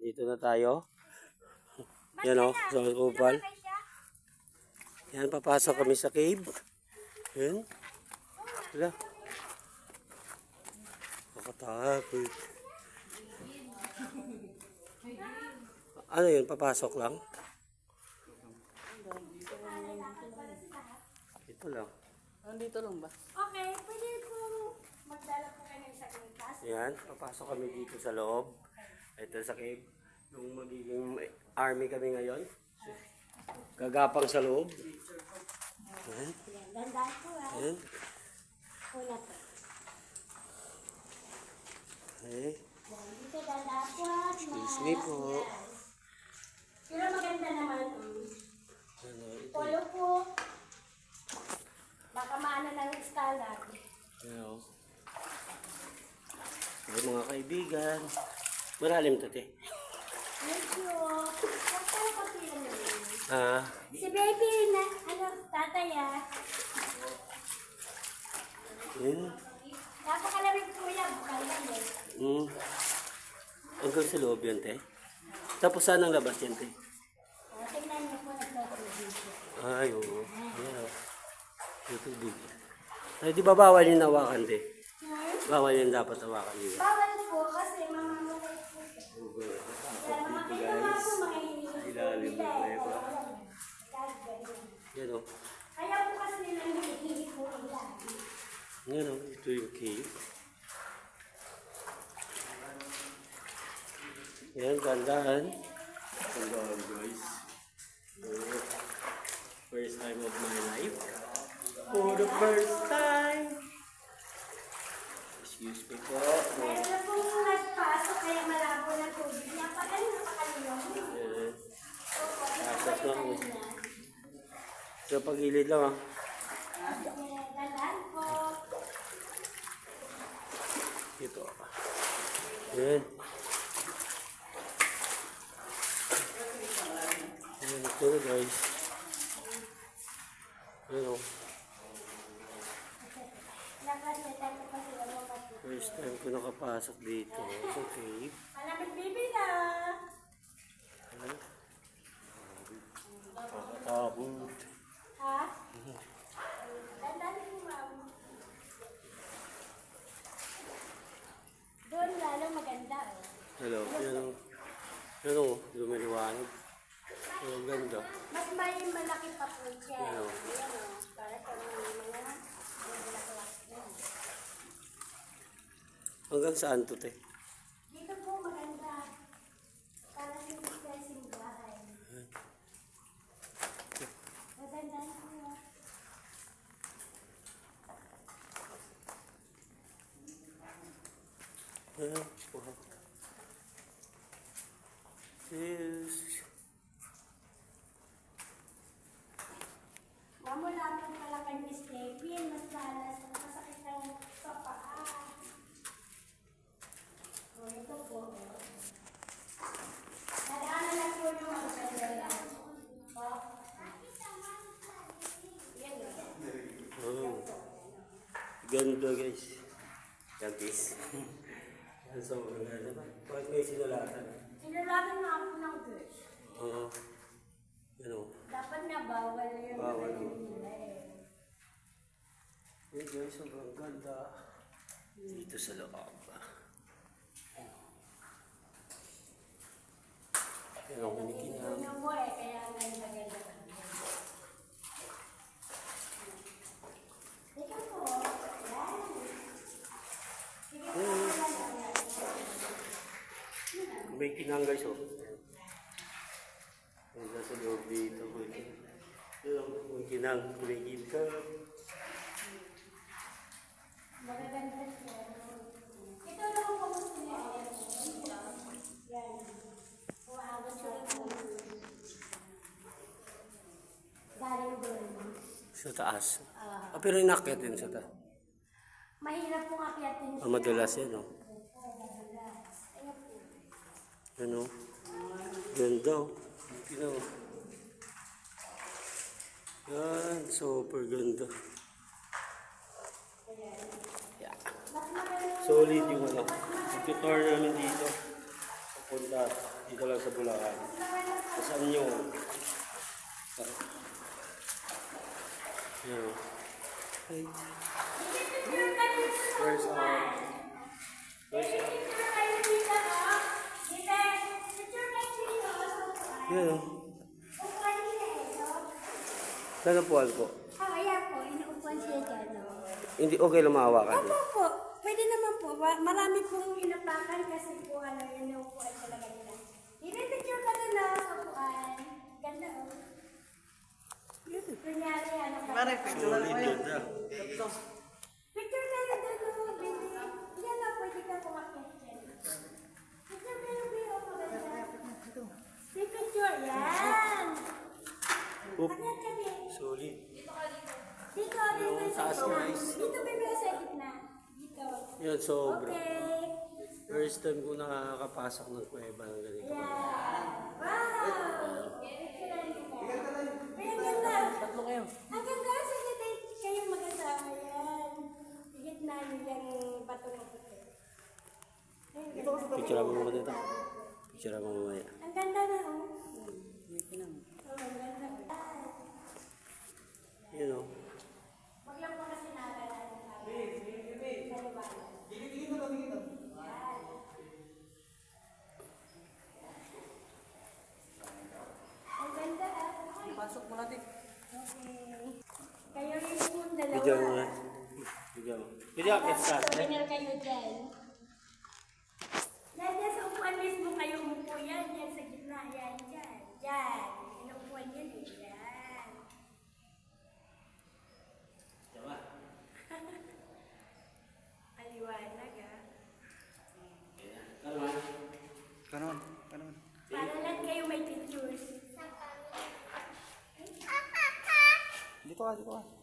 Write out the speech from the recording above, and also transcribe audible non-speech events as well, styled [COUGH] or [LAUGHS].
Dito na tayo. Yan o, sa kupal. Yan, papasok kami sa cave. Yan. Wala. Nakatakot. Ano yun, papasok lang? Ito lang. Nandito lang ba? Okay, pwede po magdala po kayo sa intas. Yan, papasok kami dito sa loob. Ito sa cave. Nung magiging army kami ngayon. Gagapang sa loob. Yan, Yan, dandaan po ah. yan. Una po. Okay. Ah. Excuse me po. Pero maganda naman. um, Ano. Polo po. Baka maano ng escalar. Yan o. So, mga kaibigan. Malalim to, te. Medyo, naman. Ah, Si baby na, ano, tatay ah. yun. Napakalamig po yan. Bukal yan eh. Mm. Hanggang sa loob yun, te. Tapos saan ang labas yan, te? O, tingnan niyo po nagtutubig. Ay, oo. Yan o. Yung tubig. Ay, di ba bawal yung hawakan, te? Hmm? Bawal yung dapat hawakan nila. Bawal po kasi mamamatay po siya. Kaya makita nga po mga kuweba. Yan o. Kaya po kasi nila hinihingi po nila. Yan o. Ito yung cave. Yan, gandaan. Gandaan, guys. Oh, First time of my life. For the first time. Excuse me po. Kaya na po nagpasok kaya malabo na tubig. Napaka ano, napakalinaw. Yan. Asas na ako. Sa pagilid lang ah. Ito. Yan. Yan ito guys. Yan o. Po. First time ko nakapasok dito. Sa cave. Malamig bibi na. Nakakatabot. Ha? Po ma'am. Doon lalo maganda oh. Hello. Yan o. Yan o. Lumiliwanag. Ang ganda. Mas may malaki pa po siya. Ano? Ayan o. Para sa mga. Yan. Hanggang saan to te? Dito po maganda. Para sa mga simbahan. Maganda po. Ayan. Wow. Yes. Mamula po pala kay Miss Kevin. Mas. Masakit ang sa paa. O, ito po. Nadaanan na po yung mga kandila. O. Yan. Oh. Ganda guys. Yan guys. [LAUGHS] Yan sobrang ganda. Bakit may sinulatan? Sinulagan na ako ng girls. Oo. Yan o. Dapat na bawal yung Bawal. ano nila eh. Guys, sobrang ganda. Dito sa loob. Yan ang kinikinang. Ano mo eh, kaya ang ganda-ganda. Teka po. Yan. Sige po. Kinang guys oh. Ganda sa loob dito. Yan ang kinang kumigil ka. Magaganda siya. Ito lang po gusto niya. Yan. Umaabot siya po. Galing doon. Sa taas. Ah, pero inakyat din sa taas. Mahirap pong akyatin siya. Ah, madalas yan oh. Ayun po. Ano? Ganda oh. Tingnan mo. Yan, super ganda. Yeah. Solid yung ano. Ito tour namin dito. punta dito lang sa Bulacan. Sa inyo. Yan. Ay. Where's our... Where's our... Yan o. Saan ang puwal ko? Ah, ayan po, inuupuan siya dyan. oh. Hindi okay lang maawakan. Opo po, pwede naman po. Ma- Marami pong inapakan kasi po ano, yun yung upuan talaga nila. I-picture ka nila sa upuan. Ganda oh. Kunyari ano ka. Mare, picture lang Solid kayo. ganda. Picture tayo doon oh, baby. Yan na, pwede ka kumakit dyan. Picture kayo, baby. Oh, maganda. May picture, yan. Oop. Baby. Solid. Dito, dito sa taas, gitna. guys. Dito, baby, sa gitna. Dito. Yan, sobra. Okay. First time ko nakakapasok ng kuweba ng ganito. Yeah. Wow! Ang ganda. Tatlo kayo. Ang ganda sa gitna kayong mag-asawa yan. Gitna nilang bato ng puti. Picture mo muna dito. Picture mo mamaya. Ang ganda na, oh. Oh, ang ganda. Yan o. Wag lang po kasi naalala natin. Ang ganda, ah. Pasok mo natin. Okay. Kayo po ang dalawa. Video mo nga. Video mo. Video ka, sa. Souvenir kayo dyan. Yan, yan sa upuan mismo kayo umupo yan. Yan sa gitna. Yan, dyan. Dyan. Inupuan yan eh. Yan. Aliwanag ah. Kanon, kanon. Para lang kayo may pictures. Dito ka, dito ka.